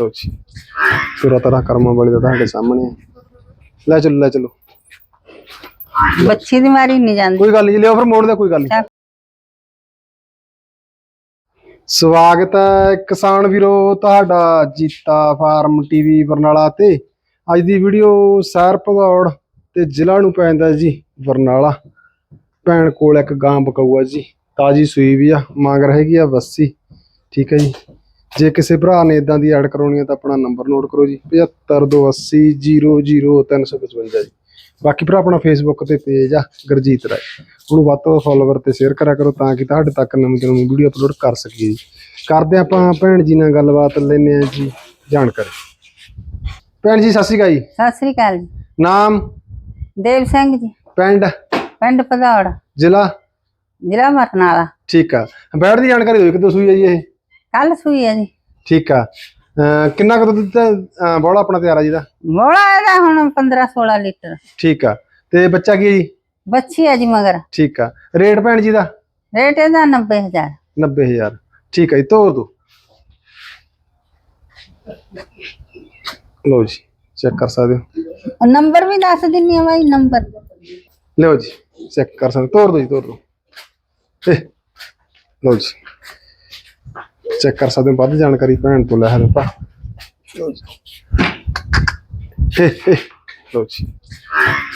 ਲਓ ਜੀ। ਪੂਰਾ ਤਰ੍ਹਾਂ ਕਰਮਾਂ ਵਾਲੀ ਦਾ ਤੁਹਾਡੇ ਸਾਹਮਣੇ ਹੈ। ਲੈ ਚਲੋ ਲੈ ਚਲੋ। ਬੱਚੀ ਦੀ ਮਾਰੀ ਨਹੀਂ ਜਾਂਦੀ। ਕੋਈ ਗੱਲ ਨਹੀਂ ਲਿਓ ਫਿਰ ਮੋੜ ਦਾ ਕੋਈ ਗੱਲ ਨਹੀਂ। ਸਵਾਗਤ ਹੈ ਕਿਸਾਨ ਵੀਰੋ ਤੁਹਾਡਾ ਜੀਤਾ ਫਾਰਮ ਟੀਵੀ ਬਰਨਾਲਾ ਤੇ। ਅੱਜ ਦੀ ਵੀਡੀਓ ਸੈਰ ਭਗੌੜ ਤੇ ਜ਼ਿਲ੍ਹਾ ਨੂੰ ਪੈਂਦਾ ਜੀ ਬਰਨਾਲਾ। ਭੈਣ ਕੋਲ ਇੱਕ ਗਾਂ ਬਕਾਊਆ ਜੀ ਤਾਜੀ ਸੂਈ ਵੀ ਆ ਮੰਗ ਹੈਗੀ ਆ ਬੱਸੀ ਠੀਕ ਹੈ ਜੀ। ਜੇ ਕਿਸੇ ਭਰਾ ਨੇ ਇਦਾਂ ਦੀ ਐਡ ਕਰਾਉਣੀ ਹੈ ਤਾਂ ਆਪਣਾ ਨੰਬਰ ਨੋਟ ਕਰੋ ਜੀ 7528000355 ਜੀ। ਬਾਕੀ ਭਰਾ ਆਪਣਾ ਫੇਸਬੁੱਕ ਤੇ ਪੇਜ ਆ ਗੁਰਜੀਤ ਰਾਏ। ਉਹਨੂੰ ਵੱਧ ਤੋਂ ਵੱਧ ਤੇ ਸ਼ੇਅਰ ਕਰਿਆ ਕਰੋ ਤਾਂ ਕਿ ਤੁਹਾਡੇ ਤੱਕ ਨਵੀਂ ਤੋਂ ਨਵੀਂ ਵੀਡੀਓ ਅਪਲੋਡ ਕਰ ਸਕੀਏ ਜੀ। ਕਰਦੇ ਆਪਾਂ ਭੈਣ ਜੀ ਨਾਲ ਗੱਲਬਾਤ ਲੈਨੇ ਆ ਜੀ ਜਾਣਕਾਰੀ। ਭੈਣ ਜੀ ਸਤਿ ਸ਼੍ਰੀ ਅਕਾਲ ਜੀ। ਸਤਿ ਸ੍ਰੀ ਅਕਾਲ ਜੀ। ਨਾਮ? ਦੇਵ ਸਿੰਘ ਜੀ। ਪਿੰਡ? ਪਿੰਡ ਪਧੌੜ ਜ਼ਿਲ੍ਹਾ? ਜ਼ਿਲ੍ਹਾ ਬਰਨਾਲਾ ਠੀਕ ਆ। ਬੈਠ ਦੀ ਜਾਣਕਾਰੀ ਦਿਓ ਕਿਦੋਂ ਸੂਈ ਹੈ ਜੀ ਇਹ? ਕੱਲ ਸੂਈ ਹੈ ਜੀ। ਠੀਕ ਆ। ਅਹ ਕਿੰਨਾ ਕੁ ਦੁੱਧ ਦਿੱਤਾ? ਬੋਲਾ ਆਪਣਾ ਤਿਆਰ ਆ ਜੀ ਦਾ ਮੋੜਾ ਇਹਦਾ ਹੁਣ 15 16 ਲੀਟਰ। ਠੀਕ ਆ। ਤੇ ਬੱਚਾ ਕੀ ਹੈ ਜੀ? ਬੱਚੀ ਹੈ ਜੀ ਮਗਰ। ਠੀਕ ਆ। ਰੇਟ ਭੈਣ ਜੀ ਦਾ? ਰੇਟ ਇਹਦਾ 90000 90000 ਠੀਕ ਹੈ ਤੋਰ ਦੋ। ਲਓ ਜੀ ਚੈੱਕ ਕਰ ਸਕਦੇ ਹੋ? ਨੰਬਰ ਵੀ ਦੱਸ ਦਿੰਨੀ ਆ ਬਾਈ ਨੰਬਰ। ਲਓ ਜੀ ਚੈੱਕ ਕਰ ਸਕਦੇ ਹੋ। ਤੋਰ ਦੋ ਜੀ ਤੋਰ ਦੋ। ਇਹ ਲਓ ਜੀ। ਚੈੱਕ ਕਰ ਸਕਦੇ ਹੋ ਵੱਧ ਜਾਣਕਾਰੀ ਭੈਣ ਤੋਂ ਲੈ ਸਕਦੇ ਭਾ। ਲਓ ਜੀ। ਲਓ ਜੀ।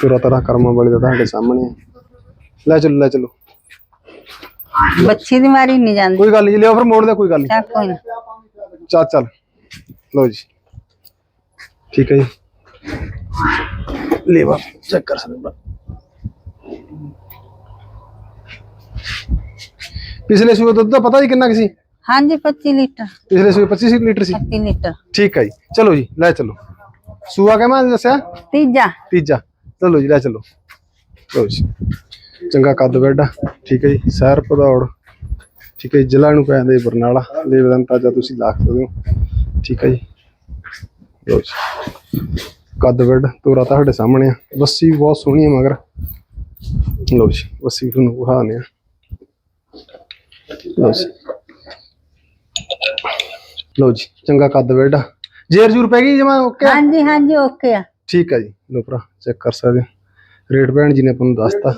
ਪੂਰਾ ਤਰ੍ਹਾਂ ਕਰਮਾਂ ਵਾਲੀ ਦਾ ਤੁਹਾਡੇ ਸਾਹਮਣੇ ਹੈ। ਲੈ ਚਲੋ ਲੈ ਚਲੋ। ਬੱਚੀ ਦੀ ਮਾਰੀ ਨਹੀਂ ਜਾਂਦੀ। ਕੋਈ ਗੱਲ ਨਹੀਂ ਲਿਓ ਫਿਰ ਮੋੜ ਦਾ ਕੋਈ ਗੱਲ ਨਹੀਂ ਕੋਈ ਨਾ। ਚੱਲ ਚੱਲ। ਲਓ ਜੀ। ਠੀਕ ਹੈ ਜੀ। ਲੇਵਾ ਚੈੱਕ ਕਰ ਸਕਦੇ ਹੋ ਪਿਛਲੇ ਸੂਏ ਦੁੱਧ ਦਾ ਪਤਾ ਜੀ ਕਿੰਨਾ ਕੁ ਸੀ? ਹਾਂਜੀ 25 ਲੀਟਰ। ਪਿਛਲੇ ਸੂਏ 25 ਲੀਟਰ ਸੀ? 25 ਲੀਟਰ। ਠੀਕ ਹੈ ਜੀ। ਚਲੋ ਜੀ ਲੈ ਚਲੋ। ਸੂਆ ਕਹਿ ਦੱਸਿਆ? ਤੀਜਾ। ਤੀਜਾ। ਚਲੋ ਜੀ ਲੈ ਚਲੋ। ਲਓ ਜੀ। ਚੰਗਾ ਕੱਦ ਬੈੱਡ ਠੀਕ ਹੈ ਜੀ ਸ਼ਹਿਰ ਪਧੌੜ ਠੀਕ ਹੈ ਜ਼ਿਲ੍ਹਾ ਨੂੰ ਪੈਂਦਾ ਜੀ ਬਰਨਾਲਾ ਲੇਵਦਨ ਤਾਜਾ ਤੁਸੀਂ ਲਾ ਸਕਦੇ ਹੋ। ਠੀਕ ਹੈ ਜੀ। ਕੱਦ ਬੈੱਡ ਤੋਰਾ ਤੁਹਾਡੇ ਸਾਹਮਣੇ ਆ। ਬੱਸੀ ਬਹੁਤ ਸੋਹਣੀ ਹੈ ਮਗਰ। ਲਓ ਜੀ ਬੱਸੀ ਤੁਹਾਨੂੰ ਵਿਖਾਉਂਦੇ ਆ। ਲਓ ਜੀ। ਲਓ ਜੀ ਚੰਗਾ ਕੱਦ ਬੈੱਡ ਆ। ਜੇਰ ਜੂਰ ਪੈ ਗਈ ਜਮਾ ਓਕੇ ਆ? ਹਾਂਜੀ ਹਾਂਜੀ ਓਕੇ ਆ। ਠੀਕ ਹੈ ਜੀ ਲੋ ਭਰਾ ਚੈੱਕ ਕਰ ਸਕਦੇ ਹੋ। ਰੇਟ ਭੈਣ ਜੀ ਨੇ ਆਪਾਂ ਨੂੰ ਦੱਸਤਾ।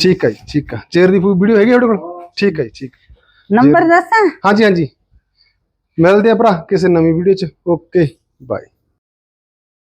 ਠੀਕ ਹੈ ਜੀ ਠੀਕ ਹੈ ਚੇਅਰ ਦੀ ਪੂਰੀ ਵੀਡੀਓ ਹੈਗੀ ਤੁਹਾਡੇ ਕੋਲ? ਠੀਕ ਹੈ ਜੀ ਠੀਕ ਨੰਬਰ ਦੱਸਾਂ? ਹਾਂਜੀ ਹਾਂਜੀ। ਮਿਲਦੇ ਆ ਭਰਾ ਕਿਸੇ ਨਵੀਂ ਵੀਡੀਓ 'ਚ। Okay bye